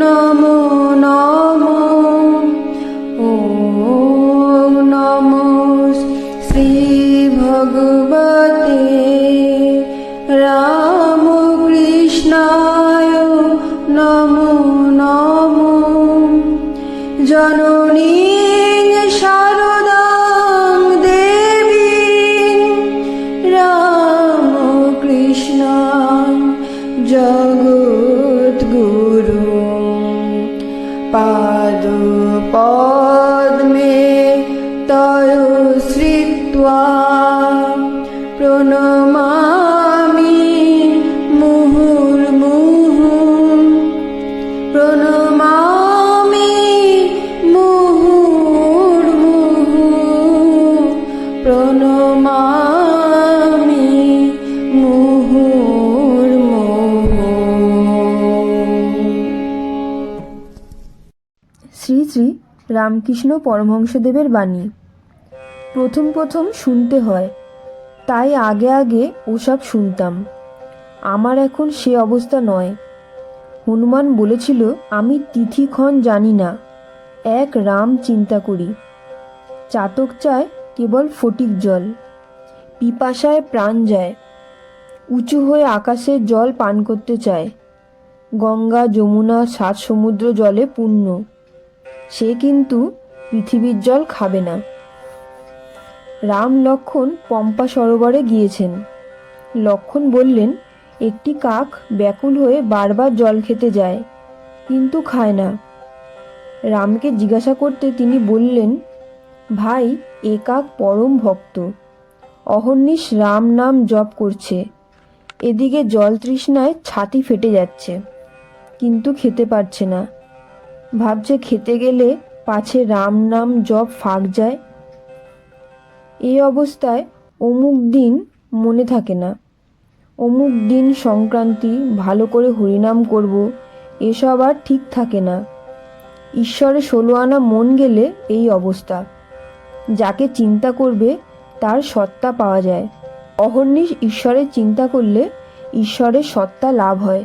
নমো নমো। ও নমো শ্রী রামকৃষ্ণায় নমো নমো। জননী শারদাং পাদ পদ্মে তয় শ্রিত্বা প্রণমামি মুহুর্মুহু প্রণমামি মুহুর্মুহু শ্রী শ্রী রামকৃষ্ণ পরমহংসদেবের বাণী। প্রথম প্রথম শুনতে হয়, তাই আগে আগে ওসব শুনতাম। আমার এখন সে অবস্থা নয়। হনুমান বলেছিল, আমি তিথিক্ষণ জানি না, এক রাম চিন্তা করি। চাতক চায় কেবল ফটিক জল, পিপাসায় প্রাণ যায়, উঁচু হয়ে আকাশে জল পান করতে চায়। গঙ্গা, যমুনা, সাত সমুদ্র জলে পূর্ণ। সে কিন্তু পৃথিবীর জল খাবে না। রাম লক্ষণ পম্পা সরোবরে গিয়েছেন। লক্ষণ বললেন, একটি কাক ব্যাকুল হয়ে বারবার জল খেতে যায়, কিন্তু খায় না। রামকে জিজ্ঞাসা করতে তিনি বললেন, ভাই, এ কাক পরম ভক্ত। অহর্নিশ রাম নাম জপ করছে। এদিকে জল তৃষ্ণায় ছাতি ফেটে যাচ্ছে, কিন্তু খেতে পারছে না। ভাবছে খেতে গেলে পাছে রাম নাম জপ ফাঁক যায়। এই অবস্থায় অমুক দিন মনে থাকে না। অমুক দিন সংক্রান্তি ভালো করে হরিনাম করব, এসব আর ঠিক থাকে না। ঈশ্বরে ষোলো আনা মন গেলে এই অবস্থা। যাকে চিন্তা করবে তার সত্তা পাওয়া যায়। অহর্নিশ ঈশ্বরের চিন্তা করলে ঈশ্বরের সত্তা লাভ হয়।